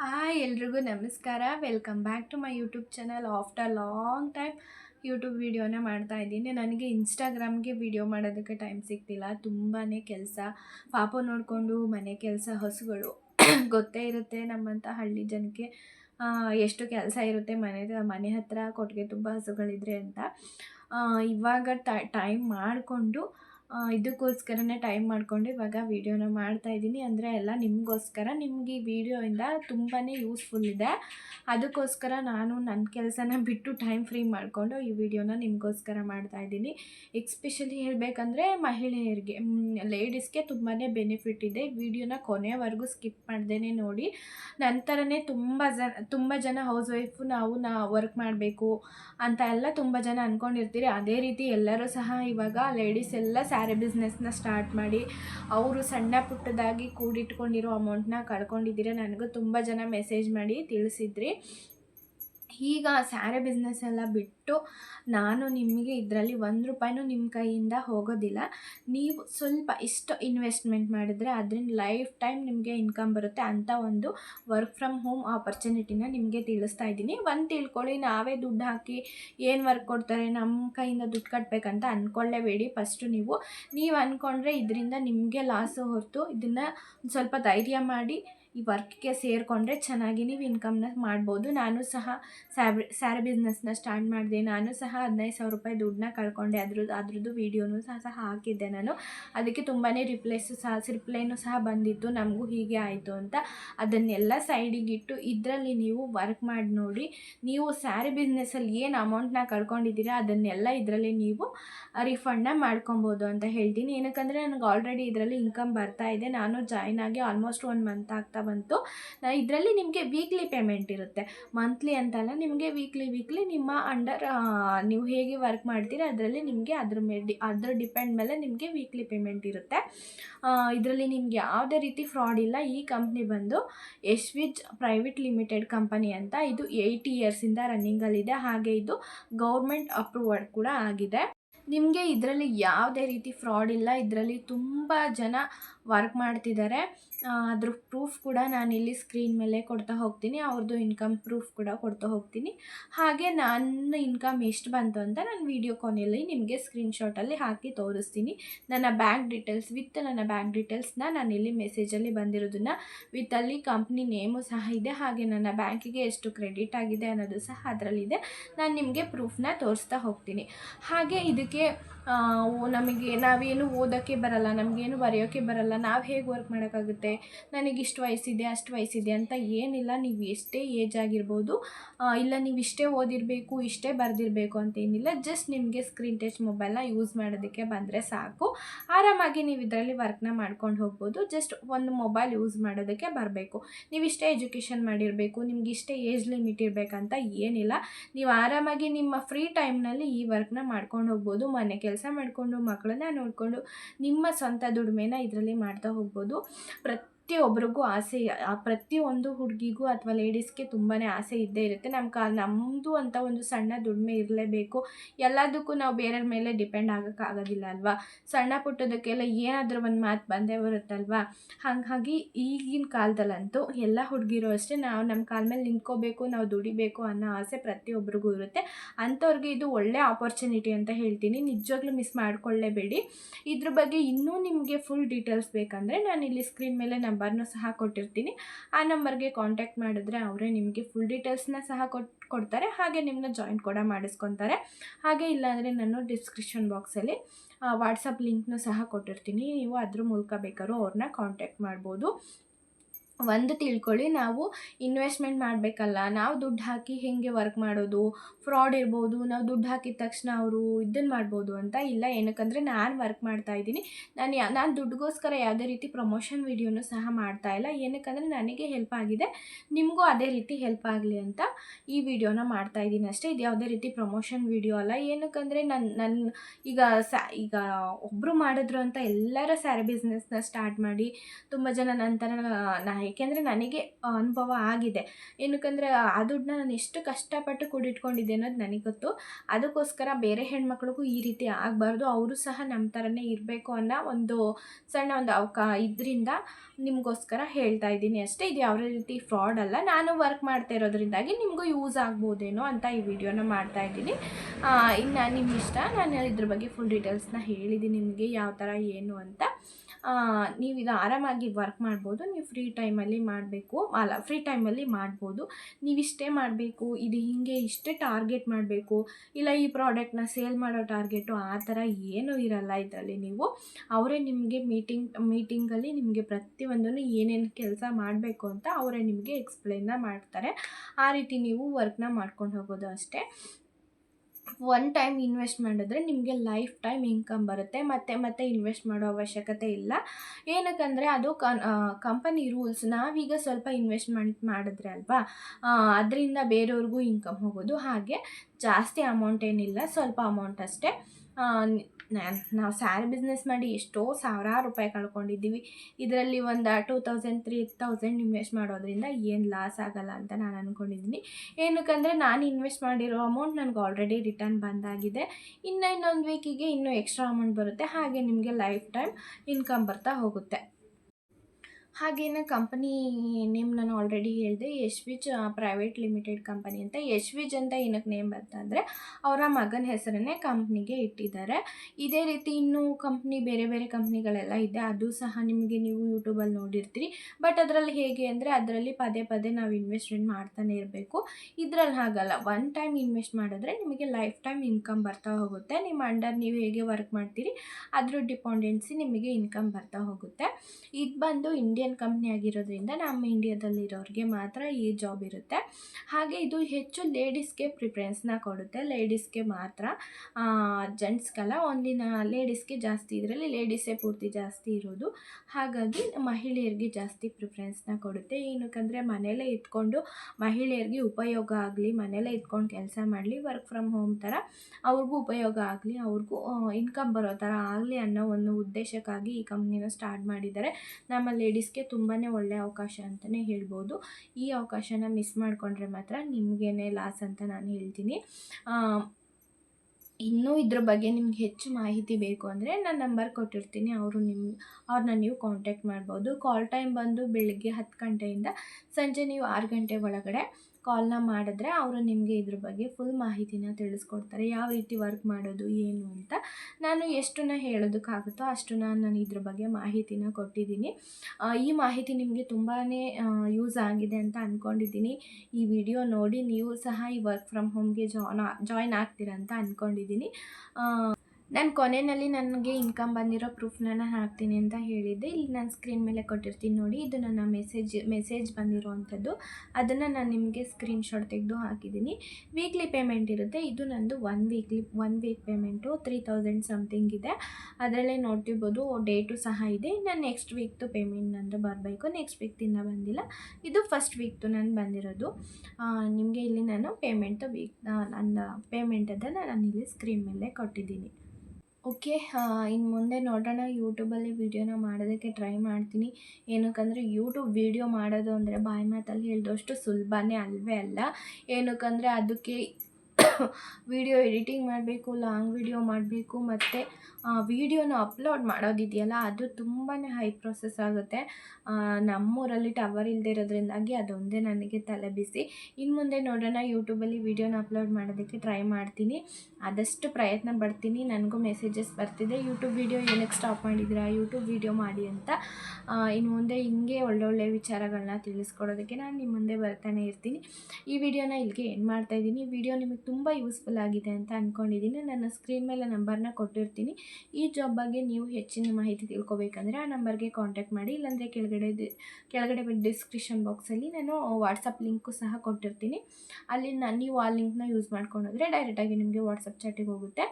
Hi ಎಲ್ರಿಗೂ ನಮಸ್ಕಾರ. Welcome back to my YouTube channel after long time YouTube ವೀಡಿಯೋನ ಮಾಡ್ತಾ ಇದ್ದೀನಿ. ನನಗೆ ಇನ್ಸ್ಟಾಗ್ರಾಮ್ಗೆ ವೀಡಿಯೋ ಮಾಡೋದಕ್ಕೆ ಟೈಮ್ ಸಿಗ್ತಿಲ್ಲ. ತುಂಬಾ ಕೆಲಸ, ಪಾಪ ನೋಡಿಕೊಂಡು ಮನೆ ಕೆಲಸ, ಹಸುಗಳು ಗೊತ್ತೇ ಇರುತ್ತೆ ನಮ್ಮಂಥ ಹಳ್ಳಿ ಜನಕ್ಕೆ ಎಷ್ಟು ಕೆಲಸ ಇರುತ್ತೆ ಮನೆ ಮನೆ ಹತ್ರ, ಕೊಟ್ಟಿಗೆ ತುಂಬ ಹಸುಗಳಿದ್ರೆ ಅಂತ. ಇವಾಗ ಟೈಮ್ ಮಾಡಿಕೊಂಡು ಇದಕ್ಕೋಸ್ಕರನೇ ಟೈಮ್ ಮಾಡಿಕೊಂಡು ಇವಾಗ ವೀಡಿಯೋನ ಮಾಡ್ತಾ ಇದ್ದೀನಿ. ಅಂದರೆ ಎಲ್ಲ ನಿಮಗೋಸ್ಕರ, ನಿಮ್ಗೆ ಈ ವಿಡಿಯೋಯಿಂದ ತುಂಬಾ ಯೂಸ್ಫುಲ್ ಇದೆ. ಅದಕ್ಕೋಸ್ಕರ ನಾನು ನನ್ನ ಕೆಲಸನ ಬಿಟ್ಟು ಟೈಮ್ ಫ್ರೀ ಮಾಡಿಕೊಂಡು ಈ ವಿಡಿಯೋನ ನಿಮಗೋಸ್ಕರ ಮಾಡ್ತಾ ಇದ್ದೀನಿ. ಎಕ್ಸ್ಪೆಷಲಿ ಹೇಳಬೇಕಂದ್ರೆ ಮಹಿಳೆಯರಿಗೆ ಲೇಡೀಸ್ಗೆ ತುಂಬಾ ಬೆನಿಫಿಟ್ ಇದೆ. ವಿಡಿಯೋನ ಕೊನೆವರೆಗೂ ಸ್ಕಿಪ್ ಮಾಡ್ದೇ ನೋಡಿ. ನಂತರನೇ ತುಂಬ ಜನ ತುಂಬ ಜನ ಹೌಸ್ ವೈಫು ನಾವು ನಾ ವರ್ಕ್ ಮಾಡಬೇಕು ಅಂತ ಎಲ್ಲ ತುಂಬ ಜನ ಅಂದ್ಕೊಂಡಿರ್ತೀರಿ ಅದೇ ರೀತಿ ಎಲ್ಲರೂ ಸಹ ಇವಾಗ ಲೇಡೀಸ್ ಎಲ್ಲ ಸ್ಯಾರಿ ಬಿಸ್ನೆಸ್ನ ಸ್ಟಾರ್ಟ್ ಮಾಡಿ, ಅವರು ಸಣ್ಣ ಪುಟ್ಟದಾಗಿ ಕೂಡಿಟ್ಕೊಂಡಿರೋ ಅಮೌಂಟ್ನ ಕಳ್ಕೊಂಡಿದ್ದೀರಾ. ನನಗೂ ತುಂಬ ಜನ ಮೆಸೇಜ್ ಮಾಡಿ ತಿಳಿಸಿದ್ರಿ. ಈಗ ಸ್ಯಾರಿ ಬಿಸ್ನೆಸ್ ಎಲ್ಲ ಬಿಟ್ಟು ನಾನು ನಿಮಗೆ ಇದರಲ್ಲಿ ಒಂದು ರೂಪಾಯಿನೂ ನಿಮ್ಮ ಕೈಯಿಂದ ಹೋಗೋದಿಲ್ಲ. ನೀವು ಸ್ವಲ್ಪ ಇಷ್ಟು ಇನ್ವೆಸ್ಟ್ಮೆಂಟ್ ಮಾಡಿದರೆ ಅದರಿಂದ ಲೈಫ್ ಟೈಮ್ ನಿಮಗೆ ಇನ್ಕಮ್ ಬರುತ್ತೆ ಅಂತ ಒಂದು ವರ್ಕ್ ಫ್ರಮ್ ಹೋಮ್ ಆಪರ್ಚುನಿಟಿನ ನಿಮಗೆ ತಿಳಿಸ್ತಾ ಇದ್ದೀನಿ. ಒಂದು ತಿಳ್ಕೊಳ್ಳಿ, ನಾವೇ ದುಡ್ಡು ಹಾಕಿ ಏನು ವರ್ಕ್ ಕೊಡ್ತಾರೆ ನಮ್ಮ ಕೈಯಿಂದ ದುಡ್ಡು ಕಟ್ಟಬೇಕಂತ ಅಂದ್ಕೊಳ್ಳೇಬೇಡಿ ಫಸ್ಟು ನೀವು. ನೀವು ಅಂದ್ಕೊಂಡ್ರೆ ಇದರಿಂದ ನಿಮಗೆ ಲಾಸು ಹೊರತು. ಇದನ್ನು ಸ್ವಲ್ಪ ಧೈರ್ಯ ಮಾಡಿ ಈ ವರ್ಕ್ಗೆ ಸೇರಿಕೊಂಡ್ರೆ ಚೆನ್ನಾಗಿ ನೀವು ಇನ್ಕಮ್ನ ಮಾಡ್ಬೋದು. ನಾನು ಸಹ ಸ್ಯಾಬ್ರಿ ಸ್ಯಾರಿ ಬಿಸ್ನೆಸ್ನ ಸ್ಟಾರ್ಟ್ ಮಾಡಿದೆ. ನಾನು ಸಹ ಹದಿನೈದು ಸಾವಿರ ರೂಪಾಯಿ ದುಡ್ಡನ್ನ ಕಳ್ಕೊಂಡೆ. ಅದ್ರದ್ದು ಅದ್ರದ್ದು ವೀಡಿಯೋನು ಸಹ ಸಹ ಹಾಕಿದ್ದೆ ನಾನು. ಅದಕ್ಕೆ ತುಂಬಾ ರಿಪ್ಲೈಸು ಸಹ ರಿಪ್ಲೈನು ಸಹ ಬಂದಿತ್ತು. ನಮಗೂ ಹೀಗೆ ಆಯಿತು ಅಂತ. ಅದನ್ನೆಲ್ಲ ಸೈಡಿಗಿಟ್ಟು ಇದರಲ್ಲಿ ನೀವು ವರ್ಕ್ ಮಾಡಿ ನೋಡಿ, ನೀವು ಸ್ಯಾರಿ ಬಿಸ್ನೆಸ್ಸಲ್ಲಿ ಏನು ಅಮೌಂಟ್ನ ಕಳ್ಕೊಂಡಿದ್ದೀರಾ, ಅದನ್ನೆಲ್ಲ ಇದರಲ್ಲಿ ನೀವು ರಿಫಂಡ್ನ ಮಾಡ್ಕೊಬೋದು ಅಂತ ಹೇಳ್ತೀನಿ. ಏನಕ್ಕಂದರೆ, ನನಗೆ ಆಲ್ರೆಡಿ ಇದರಲ್ಲಿ ಇನ್ಕಮ್ ಬರ್ತಾ ಇದೆ. ನಾನು ಜಾಯ್ನ್ ಆಗಿ ಆಲ್ಮೋಸ್ಟ್ ಒನ್ ಮಂತ್ ಆಗ್ತಾ ಬಂತು. ಇದರಲ್ಲಿ ನಿಮಗೆ ವೀಕ್ಲಿ ಪೇಮೆಂಟ್ ಇರುತ್ತೆ. ಮಂತ್ಲಿ ಅಂತಲ್ಲ, ನಿಮಗೆ ವೀಕ್ಲಿ ವೀಕ್ಲಿ ನಿಮ್ಮ ಅಂಡರ್ ನೀವು ಹೇಗೆ ವರ್ಕ್ ಮಾಡ್ತೀರಾ, ಅದರಲ್ಲಿ ನಿಮಗೆ ಅದ್ರ ಮೇಲೆ ಅದ್ರ ಡಿಪೆಂಡ್ ಮೇಲೆ ನಿಮಗೆ ವೀಕ್ಲಿ ಪೇಮೆಂಟ್ ಇರುತ್ತೆ. ಇದರಲ್ಲಿ ನಿಮ್ಗೆ ಯಾವುದೇ ರೀತಿ ಫ್ರಾಡ್ ಇಲ್ಲ. ಈ ಕಂಪ್ನಿ ಬಂದು ಎಸ್ ವಿಜ್ ಪ್ರೈವೇಟ್ ಲಿಮಿಟೆಡ್ ಕಂಪನಿ ಅಂತ ಇದು ಏಯ್ಟಿ ಇಯರ್ಸಿಂದ ರನ್ನಿಂಗಲ್ಲಿದೆ ಹಾಗೆ ಇದು ಗೌರ್ಮೆಂಟ್ ಅಪ್ರೂವಡ್ ಕೂಡ ಆಗಿದೆ. ನಿಮಗೆ ಇದರಲ್ಲಿ ಯಾವುದೇ ರೀತಿ ಫ್ರಾಡ್ ಇಲ್ಲ, ಇದರಲ್ಲಿ ತುಂಬ ಜನ ವರ್ಕ್ ಮಾಡ್ತಿದ್ದಾರೆ. ಅದ್ರ ಪ್ರೂಫ್ ಕೂಡ ನಾನಿಲ್ಲಿ ಸ್ಕ್ರೀನ್ ಮೇಲೆ ಕೊಡ್ತಾ ಹೋಗ್ತೀನಿ. ಅವ್ರದ್ದು ಇನ್ಕಮ್ ಪ್ರೂಫ್ ಕೂಡ ಕೊಡ್ತಾ ಹೋಗ್ತೀನಿ. ಹಾಗೆ ನನ್ನ ಇನ್ಕಮ್ ಎಷ್ಟು ಬಂತು ಅಂತ ನಾನು ವೀಡಿಯೋ ಕೊನೆಯಲ್ಲಿ ನಿಮಗೆ ಸ್ಕ್ರೀನ್ಶಾಟಲ್ಲಿ ಹಾಕಿ ತೋರಿಸ್ತೀನಿ. ನನ್ನ ಬ್ಯಾಂಕ್ ಡೀಟೇಲ್ಸ್ ವಿತ್ ನನ್ನ ಬ್ಯಾಂಕ್ ಡೀಟೇಲ್ಸ್ನ ನಾನಿಲ್ಲಿ ಮೆಸೇಜಲ್ಲಿ ಬಂದಿರೋದನ್ನು ವಿತ್ ಅಲ್ಲಿ ಕಂಪ್ನಿ ನೇಮು ಸಹ ಇದೆ. ಹಾಗೆ ನನ್ನ ಬ್ಯಾಂಕಿಗೆ ಎಷ್ಟು ಕ್ರೆಡಿಟ್ ಆಗಿದೆ ಅನ್ನೋದು ಸಹ ಅದರಲ್ಲಿದೆ. ನಾನು ನಿಮಗೆ ಪ್ರೂಫ್ನ ತೋರಿಸ್ತಾ ಹೋಗ್ತೀನಿ. ಹಾಗೆ ಇದಕ್ಕೆ que ನಮಗೆ ನಾವೇನು ಓದೋಕ್ಕೆ ಬರಲ್ಲ, ನಮಗೇನು ಬರೆಯೋಕ್ಕೆ ಬರಲ್ಲ, ನಾವು ಹೇಗೆ ವರ್ಕ್ ಮಾಡೋಕ್ಕಾಗುತ್ತೆ? ನನಗೆ ಇಷ್ಟು ವಯಸ್ಸಿದೆ ಅಷ್ಟು ವಯಸ್ಸಿದೆ ಅಂತ ಏನಿಲ್ಲ, ನೀವು ಎಷ್ಟೇ ಏಜ್ ಆಗಿರ್ಬೋದು ಇಲ್ಲ ನೀವು ಇಷ್ಟೇ ಓದಿರಬೇಕು, ಇಷ್ಟೇ ಬರೆದಿರಬೇಕು ಅಂತ ಏನಿಲ್ಲ ಜಸ್ಟ್ ನಿಮಗೆ ಸ್ಕ್ರೀನ್ ಟಚ್ ಮೊಬೈಲ್ನ ಯೂಸ್ ಮಾಡೋದಕ್ಕೆ ಬಂದರೆ ಸಾಕು. ಆರಾಮಾಗಿ ನೀವು ಇದರಲ್ಲಿ ವರ್ಕ್ನ ಮಾಡ್ಕೊಂಡು ಹೋಗ್ಬೋದು ಜಸ್ಟ್ ಒಂದು ಮೊಬೈಲ್ ಯೂಸ್ ಮಾಡೋದಕ್ಕೆ ಬರಬೇಕು. ನೀವು ಇಷ್ಟೇ ಎಜುಕೇಷನ್ ಮಾಡಿರಬೇಕು, ನಿಮ್ಗೆ ಇಷ್ಟೇ ಏಜ್ ಲಿಮಿಟ್ ಇರಬೇಕಂತ ಏನಿಲ್ಲ. ನೀವು ಆರಾಮಾಗಿ ನಿಮ್ಮ ಫ್ರೀ ಟೈಮ್ನಲ್ಲಿ ಈ ವರ್ಕ್ನ ಮಾಡ್ಕೊಂಡು ಹೋಗ್ಬೋದು, ಮನೆ ಮಾಡಿಕೊಂಡು ಮಕ್ಕಳನ್ನ ನೋಡಿಕೊಂಡು ನಿಮ್ಮ ಸ್ವಂತ ದುಡಿಮೆನ ಇದರಲ್ಲಿ ಮಾಡ್ತಾ ಹೋಗ್ಬೋದು. ಪ್ರತಿಯೊಬ್ಬರಿಗೂ ಆಸೆ ಆ ಪ್ರತಿಯೊಂದು ಹುಡುಗಿಗೂ ಅಥವಾ ಲೇಡೀಸ್ಗೆ ತುಂಬಾ ಆಸೆ ಇದ್ದೇ ಇರುತ್ತೆ. ನಮ್ಮ ಕಾ ನಮ್ಮದು ಅಂತ ಒಂದು ಸಣ್ಣ ದುಡಿಮೆ ಇರಲೇಬೇಕು. ಎಲ್ಲದಕ್ಕೂ ನಾವು ಬೇರೆಯವ್ರ ಮೇಲೆ ಡಿಪೆಂಡ್ ಆಗೋಕ್ಕಾಗೋದಿಲ್ಲ ಅಲ್ವಾ? ಸಣ್ಣ ಪುಟ್ಟದಕ್ಕೆಲ್ಲ ಏನಾದರೂ ಒಂದು ಮಾತು ಬಂದೇ ಬರುತ್ತಲ್ವಾ? ಹಾಗಾಗಿ ಈಗಿನ ಕಾಲದಲ್ಲಂತೂ ಎಲ್ಲ ಹುಡುಗಿರು ಅಷ್ಟೇ ನಾವು ನಮ್ಮ ಕಾಲ ಮೇಲೆ ನಿಂತ್ಕೋಬೇಕು, ನಾವು ದುಡಿಬೇಕು ಅನ್ನೋ ಆಸೆ ಪ್ರತಿಯೊಬ್ಬರಿಗೂ ಇರುತ್ತೆ. ಅಂಥವ್ರಿಗೆ ಇದು ಒಳ್ಳೆ ಆಪರ್ಚುನಿಟಿ ಅಂತ ಹೇಳ್ತೀನಿ. ನಿಜವಾಗ್ಲೂ ಮಿಸ್ ಮಾಡ್ಕೊಳ್ಳೇಬೇಡಿ. ಇದ್ರ ಬಗ್ಗೆ ಇನ್ನೂ ನಿಮಗೆ ಫುಲ್ ಡೀಟೇಲ್ಸ್ ಬೇಕಂದರೆ ನಾನು ಇಲ್ಲಿ ಸ್ಕ್ರೀನ್ ಮೇಲೆ ನಂಬರ್ನ ಸಹ ಕೊಟ್ಟಿರ್ತೀನಿ. ಆ ನಂಬರ್ಗೆ ಕಾಂಟ್ಯಾಕ್ಟ್ ಮಾಡಿದ್ರೆ ಅವರೇ ನಿಮಗೆ ಫುಲ್ ಡೀಟೇಲ್ಸ್ನ ಸಹ ಕೊಡ್ತಾರೆ. ಹಾಗೆ ನಿಮ್ಮನ್ನ ಜಾಯಿನ್ ಕೂಡ ಮಾಡಿಸ್ಕೊತಾರೆ. ಹಾಗೆ ಇಲ್ಲಾಂದರೆ ನಾನು ಡಿಸ್ಕ್ರಿಪ್ಷನ್ ಬಾಕ್ಸಲ್ಲಿ ವಾಟ್ಸಪ್ ಲಿಂಕ್ನೂ ಸಹ ಕೊಟ್ಟಿರ್ತೀನಿ. ನೀವು ಅದ್ರ ಮೂಲಕ ಬೇಕಾದ್ರೂ ಅವ್ರನ್ನ ಕಾಂಟ್ಯಾಕ್ಟ್ ಮಾಡ್ಬೋದು. ಒಂದು ತಿಳ್ಕೊಳ್ಳಿ, ನಾವು ಇನ್ವೆಸ್ಟ್ಮೆಂಟ್ ಮಾಡಬೇಕಲ್ಲ, ನಾವು ದುಡ್ಡು ಹಾಕಿ ಹೇಗೆ ವರ್ಕ್ ಮಾಡೋದು ಫ್ರಾಡ್ ಇರ್ಬೋದು, ನಾವು ದುಡ್ಡು ಹಾಕಿದ ತಕ್ಷಣ ಅವರು ಇದನ್ನು ಮಾಡ್ಬೋದು ಅಂತ ಇಲ್ಲ, ಏನಕ್ಕಂದರೆ ನಾನು ವರ್ಕ್ ಮಾಡ್ತಾ ಇದ್ದೀನಿ, ನಾನು ನಾನು ದುಡ್ಡುಗೋಸ್ಕರ ಯಾವುದೇ ರೀತಿ ಪ್ರಮೋಷನ್ ವೀಡಿಯೋನು ಸಹ ಮಾಡ್ತಾ ಇಲ್ಲ, ಏನಕ್ಕಂದರೆ ನನಗೆ ಹೆಲ್ಪ್ ಆಗಿದೆ, ನಿಮಗೂ ಅದೇ ರೀತಿ ಹೆಲ್ಪ್ ಆಗಲಿ ಅಂತ ಈ ವಿಡಿಯೋನ ಮಾಡ್ತಾ ಇದ್ದೀನಿ ಅಷ್ಟೇ, ಇದು ಯಾವುದೇ ರೀತಿ ಪ್ರಮೋಷನ್ ವೀಡಿಯೋ ಅಲ್ಲ, ಏನಕ್ಕಂದರೆ ನನ್ನ ನನ್ನ ಈಗ ಸ್ಯಾ ಈಗ ಒಬ್ಬರು ಮಾಡಿದ್ರು ಅಂತ ಎಲ್ಲರ ಸ್ಯಾರಿ ಬಿಸ್ನೆಸ್ನ ಸ್ಟಾರ್ಟ್ ಮಾಡಿ, ತುಂಬ ಜನ ನಂತರ ನಾ ಏಕೆಂದರೆ ನನಗೆ ಅನುಭವ ಆಗಿದೆ. ಏನಕ್ಕಂದರೆ ಆ ದುಡ್ಡನ್ನ ನಾನು ಎಷ್ಟು ಕಷ್ಟಪಟ್ಟು ಕೂಡಿಟ್ಕೊಂಡಿದ್ದೆ ಅನ್ನೋದು ನನಗೆ ಗೊತ್ತು. ಅದಕ್ಕೋಸ್ಕರ ಬೇರೆ ಹೆಣ್ಮಕ್ಳಿಗೂ ಈ ರೀತಿ ಆಗಬಾರ್ದು. ಅವರು ಸಹ ನಮ್ಮ ಥರನೇ ಇರಬೇಕು ಅನ್ನೋ ಒಂದು ಸಣ್ಣ ಒಂದು ಅವಕಾ ಇದರಿಂದ ನಿಮಗೋಸ್ಕರ ಹೇಳ್ತಾ ಇದ್ದೀನಿ ಅಷ್ಟೇ. ಇದು ಯಾವ ರೀತಿ ಫ್ರಾಡ್ ಅಲ್ಲ. ನಾನು ವರ್ಕ್ ಮಾಡ್ತಾ ಇರೋದ್ರಿಂದಾಗಿ ನಿಮಗೂ ಯೂಸ್ ಆಗ್ಬೋದೇನೋ ಅಂತ ಈ ವಿಡಿಯೋನ ಮಾಡ್ತಾ ಇದ್ದೀನಿ. ಇನ್ನು ನಿಮ್ಮ ಇಷ್ಟ ನಾನು ಇದ್ರ ಬಗ್ಗೆ ಫುಲ್ ಡೀಟೇಲ್ಸ್ನ ಹೇಳಿದ್ದೀನಿ. ನಿಮಗೆ ಯಾವ ಥರ ಏನು ಅಂತ. ನೀವು ಇದು ಆರಾಮಾಗಿ ವರ್ಕ್ ಮಾಡ್ಬೋದು, ನೀವು ಫ್ರೀ ಟೈಮಲ್ಲಿ ಮಾಡಬೇಕು. ಅಲ್ಲ ಫ್ರೀ ಟೈಮಲ್ಲಿ ಮಾಡ್ಬೋದು. ನೀವು ಇಷ್ಟೇ ಮಾಡಬೇಕು, ಇದು ಹೀಗೆ ಇಷ್ಟೇ ಟಾರ್ಗೆಟ್ ಮಾಡಬೇಕು. ಇಲ್ಲ, ಈ ಪ್ರಾಡಕ್ಟ್ನ ಸೇಲ್ ಮಾಡೋ ಟಾರ್ಗೆಟು ಆ ಥರ ಏನೂ ಇರಲ್ಲ ಇದರಲ್ಲಿ ನೀವು. ಅವರೇ ನಿಮಗೆ ಮೀಟಿಂಗ್ ಮೀಟಿಂಗಲ್ಲಿ ನಿಮಗೆ ಪ್ರತಿಯೊಂದನ್ನು ಏನೇನು ಕೆಲಸ ಮಾಡಬೇಕು ಅಂತ ಅವರೇ ನಿಮಗೆ ಎಕ್ಸ್ಪ್ಲೈನ್ನ ಮಾಡ್ತಾರೆ. ಆ ರೀತಿ ನೀವು ವರ್ಕ್ನ ಮಾಡ್ಕೊಂಡು ಹೋಗೋದು ಅಷ್ಟೇ. ಒನ್ ಟೈಮ್ ಇನ್ವೆಸ್ಟ್ ಮಾಡಿದ್ರೆ ನಿಮಗೆ ಲೈಫ್ ಟೈಮ್ ಇನ್ಕಮ್ ಬರುತ್ತೆ. ಮತ್ತೆ ಮತ್ತೆ ಇನ್ವೆಸ್ಟ್ ಮಾಡೋ ಅವಶ್ಯಕತೆ ಇಲ್ಲ. ಏನಕ್ಕಂದರೆ ಅದು ಕಂಪನಿ ರೂಲ್ಸ್ ನಾವೀಗ ಸ್ವಲ್ಪ ಇನ್ವೆಸ್ಟ್ಮೆಂಟ್ ಮಾಡಿದ್ರೆ ಅಲ್ವಾ ಅದರಿಂದ ಬೇರೆಯವ್ರಿಗೂ ಇನ್ಕಮ್ ಹೋಗೋದು. ಹಾಗೆ ಜಾಸ್ತಿ ಅಮೌಂಟ್ ಏನಿಲ್ಲ, ಸ್ವಲ್ಪ ಅಮೌಂಟ್ ಅಷ್ಟೇ. ನಾವು ಸ್ಯಾರಿ ಬಿಸ್ನೆಸ್ ಮಾಡಿ ಎಷ್ಟೋ ಸಾವಿರಾರು ರೂಪಾಯಿ ಕಳ್ಕೊಂಡಿದ್ದೀವಿ. ಇದರಲ್ಲಿ ಒಂದು two thousand three thousand invest ಮಾಡೋದ್ರಿಂದ ಏನು ಲಾಸ್ ಆಗಲ್ಲ ಅಂತ ನಾನು ಅಂದ್ಕೊಂಡಿದ್ದೀನಿ ಏನಕ್ಕಂದರೆ ನಾನು ಇನ್ವೆಸ್ಟ್ ಮಾಡಿರೋ ಅಮೌಂಟ್ ನನಗೆ ಆಲ್ರೆಡಿ ರಿಟರ್ನ್ ಬಂದಾಗಿದೆ. ಇನ್ನು ಇನ್ನೊಂದು ವೀಕಿಗೆ ಇನ್ನೂ ಎಕ್ಸ್ಟ್ರಾ ಅಮೌಂಟ್ ಬರುತ್ತೆ. ಹಾಗೆ ನಿಮಗೆ ಲೈಫ್ ಟೈಮ್ ಇನ್ಕಮ್ ಬರ್ತಾ ಹೋಗುತ್ತೆ. ಹಾಗೇನೆ ಕಂಪನಿ ನೇಮ್ ನಾನು ಆಲ್ರೆಡಿ ಹೇಳಿದೆ, ಯಶ್ವಿಜ್ ಪ್ರೈವೇಟ್ ಲಿಮಿಟೆಡ್ ಕಂಪನಿ ಅಂತ. ಯಶ್ವಿಜ್ ಅಂತ ಏನಕ್ಕೆ ನೇಮ್ ಅಂದರೆ, ಅವರ ಮಗನ ಹೆಸರನ್ನೇ ಕಂಪ್ನಿಗೆ ಇಟ್ಟಿದ್ದಾರೆ. ಇದೇ ರೀತಿ ಇನ್ನೂ ಕಂಪ್ನಿ ಬೇರೆ ಬೇರೆ ಕಂಪ್ನಿಗಳೆಲ್ಲ ಇದೆ. ಅದು ಸಹ ನಿಮಗೆ ನೀವು ಯೂಟ್ಯೂಬಲ್ಲಿ ನೋಡಿರ್ತೀರಿ. ಬಟ್ ಅದರಲ್ಲಿ ಹೇಗೆ ಅಂದರೆ, ಅದರಲ್ಲಿ ಪದೇ ಪದೇ ನಾವು ಇನ್ವೆಸ್ಟ್ಮೆಂಟ್ ಮಾಡ್ತಾನೆ ಇರಬೇಕು. ಇದರಲ್ಲಿ ಹಾಗಲ್ಲ. ಒನ್ ಟೈಮ್ ಇನ್ವೆಸ್ಟ್ ಮಾಡಿದ್ರೆ ನಿಮಗೆ ಲೈಫ್ ಟೈಮ್ ಇನ್ಕಮ್ ಬರ್ತಾ ಹೋಗುತ್ತೆ. ನಿಮ್ಮ ಅಂಡರ್ ನೀವು ಹೇಗೆ ವರ್ಕ್ ಮಾಡ್ತೀರಿ, ಅದ್ರ ಡಿಪೆಂಡೆನ್ಸಿ ನಿಮಗೆ ಇನ್ಕಮ್ ಬರ್ತಾ ಹೋಗುತ್ತೆ. ಇದು ಬಂದು ಇಂಡಿಯಾ ಇಂಡಿಯನ್ ಕಂಪ್ನಿ ಆಗಿರೋದ್ರಿಂದ ನಮ್ಮ ಇಂಡಿಯಾದಲ್ಲಿರೋರಿಗೆ ಮಾತ್ರ ಈ ಜಾಬ್ ಇರುತ್ತೆ. ಹಾಗೆ ಇದು ಹೆಚ್ಚು ಲೇಡೀಸ್ಗೆ ಪ್ರಿಫರೆನ್ಸ್ನ ಕೊಡುತ್ತೆ. ಲೇಡೀಸ್ಗೆ ಮಾತ್ರ ಜೆಂಟ್ಸ್ಗೆಲ್ಲ ಒಂದಿನ ಲೇಡೀಸ್ಗೆ ಜಾಸ್ತಿ ಇದರಲ್ಲಿ ಲೇಡೀಸೇ ಪೂರ್ತಿ ಜಾಸ್ತಿ ಇರೋದು. ಹಾಗಾಗಿ ಮಹಿಳೆಯರಿಗೆ ಜಾಸ್ತಿ ಪ್ರಿಫರೆನ್ಸ್ನ ಕೊಡುತ್ತೆ. ಏನಕ್ಕಂದರೆ ಮನೆಯಲ್ಲೇ ಇಟ್ಕೊಂಡು ಮಹಿಳೆಯರಿಗೆ ಉಪಯೋಗ ಆಗಲಿ ಮನೆಯಲ್ಲೇ ಇಟ್ಕೊಂಡು ಕೆಲಸ ಮಾಡಲಿ ವರ್ಕ್ ಫ್ರಮ್ ಹೋಮ್ ಥರ ಅವ್ರಿಗೂ ಉಪಯೋಗ ಆಗಲಿ, ಅವ್ರಿಗೂ ಇನ್ಕಮ್ ಬರೋ ಥರ ಆಗಲಿ ಅನ್ನೋ ಒಂದು ಉದ್ದೇಶಕ್ಕಾಗಿ ಈ ಕಂಪ್ನಿನ ಸ್ಟಾರ್ಟ್ ಮಾಡಿದ್ದಾರೆ. ನಮ್ಮ ಲೇಡೀಸ್ ಗೆ ತುಂಬಾ ಒಳ್ಳೆಯ ಅವಕಾಶ ಅಂತಲೇ ಹೇಳ್ಬೋದು. ಈ ಅವಕಾಶನ ಮಿಸ್ ಮಾಡಿಕೊಂಡ್ರೆ ಮಾತ್ರ ನಿಮಗೇನೆ ಲಾಸ್ ಅಂತ ನಾನು ಹೇಳ್ತೀನಿ. ಇನ್ನೂ ಇದ್ರ ಬಗ್ಗೆ ನಿಮ್ಗೆ ಹೆಚ್ಚು ಮಾಹಿತಿ ಬೇಕು ಅಂದರೆ ನಾನು ನಂಬರ್ ಕೊಟ್ಟಿರ್ತೀನಿ. ಅವರು ನಿಮ್ಮ ಅವ್ರನ್ನ ನೀವು ಕಾಂಟ್ಯಾಕ್ಟ್ ಮಾಡ್ಬೋದು. ಕಾಲ್ ಟೈಮ್ ಬಂದು ಬೆಳಗ್ಗೆ ಹತ್ತು ಗಂಟೆಯಿಂದ ಸಂಜೆ ನೀವು ಆರು ಗಂಟೆ ಒಳಗಡೆ ಕಾಲ್ನ ಮಾಡಿದ್ರೆ ಅವರು ನಿಮಗೆ ಇದ್ರ ಬಗ್ಗೆ ಫುಲ್ ಮಾಹಿತಿನ ತಿಳಿಸ್ಕೊಡ್ತಾರೆ. ಯಾವ ರೀತಿ ವರ್ಕ್ ಮಾಡೋದು, ಏನು ಅಂತ. ನಾನು ಎಷ್ಟನ್ನ ಹೇಳೋದಕ್ಕಾಗುತ್ತೋ ಅಷ್ಟು ನಾನು ಇದ್ರ ಬಗ್ಗೆ ಮಾಹಿತಿನ ಕೊಟ್ಟಿದ್ದೀನಿ. ಈ ಮಾಹಿತಿ ನಿಮಗೆ ತುಂಬಾ ಯೂಸ್ ಆಗಿದೆ ಅಂತ ಅಂದ್ಕೊಂಡಿದ್ದೀನಿ ಈ ವಿಡಿಯೋ ನೋಡಿ ನೀವು ಸಹ ಈ ವರ್ಕ್ ಫ್ರಮ್ ಹೋಮ್ಗೆ ಜಾಯ್ನ್ ಜಾಯ್ನ್ ಆಗ್ತೀರ ಅಂತ ಅಂದ್ಕೊಂಡಿದ್ದೀನಿ ನಾನು ಕೊನೆಯಲ್ಲಿ ನನಗೆ ಇನ್ಕಮ್ ಬಂದಿರೋ ಪ್ರೂಫ್ನ ನಾನು ಹಾಕ್ತೀನಿ ಅಂತ ಹೇಳಿದ್ದೆ. ಇಲ್ಲಿ ನಾನು ಸ್ಕ್ರೀನ್ ಮೇಲೆ ಕೊಟ್ಟಿರ್ತೀನಿ ನೋಡಿ. ಇದು ನನ್ನ ಮೆಸೇಜ್ ಮೆಸೇಜ್ ಬಂದಿರೋವಂಥದ್ದು. ಅದನ್ನು ನಾನು ನಿಮಗೆ ಸ್ಕ್ರೀನ್ಶಾಟ್ ತೆಗೆದು ಹಾಕಿದ್ದೀನಿ. ವೀಕ್ಲಿ ಪೇಮೆಂಟ್ ಇರುತ್ತೆ. ಇದು ನಂದು one weekly one week payment three thousand something ಇದೆ. ಅದರಲ್ಲೇ ನೋಡ್ತಿರ್ಬೋದು. ಡೇಟು ಸಹ ಇದೆ. ನಾನು ನೆಕ್ಸ್ಟ್ ವೀಕ್ದು ಪೇಮೆಂಟ್ ನಂದು ಬರಬೇಕು. ನೆಕ್ಸ್ಟ್ ವೀಕ್ದಿಂದ ಬಂದಿಲ್ಲ. ಇದು ಫಸ್ಟ್ ವೀಕ್ದು ನಾನು ಬಂದಿರೋದು. ನಿಮಗೆ ಇಲ್ಲಿ ನಾನು ಪೇಮೆಂಟ್ ವೀಕ್ ನನ್ನ ಪೇಮೆಂಟ್ ಅದನ್ನು ನಾನು ಇಲ್ಲಿ ಸ್ಕ್ರೀನ್ ಮೇಲೆ ಕೊಟ್ಟಿದ್ದೀನಿ. ಓಕೆ ಇನ್ನು ಮುಂದೆ ನೋಡೋಣ ಯೂಟ್ಯೂಬಲ್ಲಿ ವೀಡಿಯೋನ ಮಾಡೋದಕ್ಕೆ ಟ್ರೈ ಮಾಡ್ತೀನಿ. ಏನಕ್ಕಂದರೆ ಯೂಟ್ಯೂಬ್ ವೀಡಿಯೋ ಮಾಡೋದು ಅಂದರೆ ಬಾಯಿ ಮಾತಲ್ಲಿ ಹೇಳಿದಷ್ಟು ಸುಲಭನೇ ಅಲ್ವೇ ಅಲ್ಲ? ಏನಕ್ಕಂದರೆ ಅದಕ್ಕೆ ವೀಡಿಯೋ ಎಡಿಟಿಂಗ್ ಮಾಡಬೇಕು, ಲಾಂಗ್ ವೀಡಿಯೋ ಮಾಡಬೇಕು, ಮತ್ತು ವಿಡಿಯೋನ ಅಪ್ಲೋಡ್ ಮಾಡೋದಿದೆಯಲ್ಲ, ಅದು ತುಂಬಾ ಹೈ ಪ್ರೊಸೆಸ್ ಆಗುತ್ತೆ. ನಮ್ಮೂರಲ್ಲಿ ಟವರ್ ಇಲ್ಲದೆ ಇರೋದ್ರಿಂದಾಗಿ ಅದೊಂದೇ ನನಗೆ ತಲೆ ಬಿಸಿ. ಇನ್ನು ಮುಂದೆ ನೋಡೋಣ, ಯೂಟ್ಯೂಬಲ್ಲಿ ವೀಡಿಯೋನ ಅಪ್ಲೋಡ್ ಮಾಡೋದಕ್ಕೆ ಟ್ರೈ ಮಾಡ್ತೀನಿ. ಆದಷ್ಟು ಪ್ರಯತ್ನ ಪಡ್ತೀನಿ, ನನಗೂ ಮೆಸೇಜಸ್ ಬರ್ತಿದೆ. ಯೂಟ್ಯೂಬ್ ವೀಡಿಯೋ ಏನಕ್ಕೆ ಸ್ಟಾಪ್ ಮಾಡಿದ್ದೀರಾ? ಯೂಟ್ಯೂಬ್ ವಿಡಿಯೋ ಮಾಡಿ ಅಂತ. ಇನ್ನು ಮುಂದೆ ಹಿಂಗೆ ಒಳ್ಳೊಳ್ಳೆ ವಿಚಾರಗಳನ್ನ ತಿಳಿಸ್ಕೊಡೋದಕ್ಕೆ ನಾನು ನಿಮ್ಮ ಮುಂದೆ ಬರ್ತಾನೆ ಇರ್ತೀನಿ. ಈ ವಿಡಿಯೋನ ಇಲ್ಲಿಗೆ ಏನು ಮಾಡ್ತಾಯಿದ್ದೀನಿ ವಿಡಿಯೋ ನಿಮಗೆ ತುಂಬ ಯೂಸ್ಫುಲ್ ಆಗಿದೆ ಅಂತ ಅಂದ್ಕೊಂಡಿದ್ದೀನಿ ನನ್ನ ಸ್ಕ್ರೀನ್ ಮೇಲೆ ನಂಬರ್ನ ಕೊಟ್ಟಿರ್ತೀನಿ. ಈ ಜಾಬ್ ಬಗ್ಗೆ ನೀವು ಹೆಚ್ಚಿನ ಮಾಹಿತಿ ತಿಳ್ಕೊಬೇಕಂದ್ರೆ ಆ ನಂಬರ್ಗೆ ಕಾಂಟ್ಯಾಕ್ಟ್ ಮಾಡಿ. ಇಲ್ಲಾಂದರೆ ಕೆಳಗಡೆ ಕೆಳಗಡೆ ಡಿಸ್ಕ್ರಿಪ್ಷನ್ ಬಾಕ್ಸಲ್ಲಿ ನಾನು ವಾಟ್ಸಪ್ ಲಿಂಕು ಸಹ ಕೊಟ್ಟಿರ್ತೀನಿ. ಅಲ್ಲಿ ನಾನು ನೀವು ಆ ಲಿಂಕ್ನ ಯೂಸ್ ಮಾಡ್ಕೊಂಡೋದ್ರೆ ಡೈರೆಕ್ಟಾಗಿ ನಿಮಗೆ ವಾಟ್ಸಪ್ ಚಾಟಿಗೆ ಹೋಗುತ್ತೆ.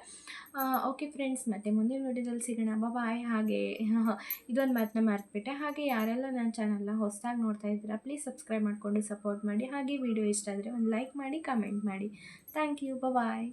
ಓಕೆ ಫ್ರೆಂಡ್ಸ್ ಮತ್ತು ಮುಂದಿನ ವಿಡಿಯೋದಲ್ಲಿ ಸಿಗೋಣ. ಬಾಯ್ ಹಾಗೆ, ಇದೊಂದು ಮಾತನ್ನ ಮಾರ್ತ್ಬಿಟ್ಟೆ. ಹಾಗೆ ಯಾರೆಲ್ಲ ನನ್ನ ಚಾನಲ್ನ ಹೊಸದಾಗಿ ನೋಡ್ತಾ ಇದ್ದೀರಾ ಪ್ಲೀಸ್ ಸಬ್ಸ್ಕ್ರೈಬ್ ಮಾಡಿಕೊಂಡು ಸಪೋರ್ಟ್ ಮಾಡಿ. ಹಾಗೆ ವಿಡಿಯೋ ಇಷ್ಟ ಆದರೆ ಒಂದು ಲೈಕ್ ಮಾಡಿ ಕಮೆಂಟ್ ಮಾಡಿ. Thank you bye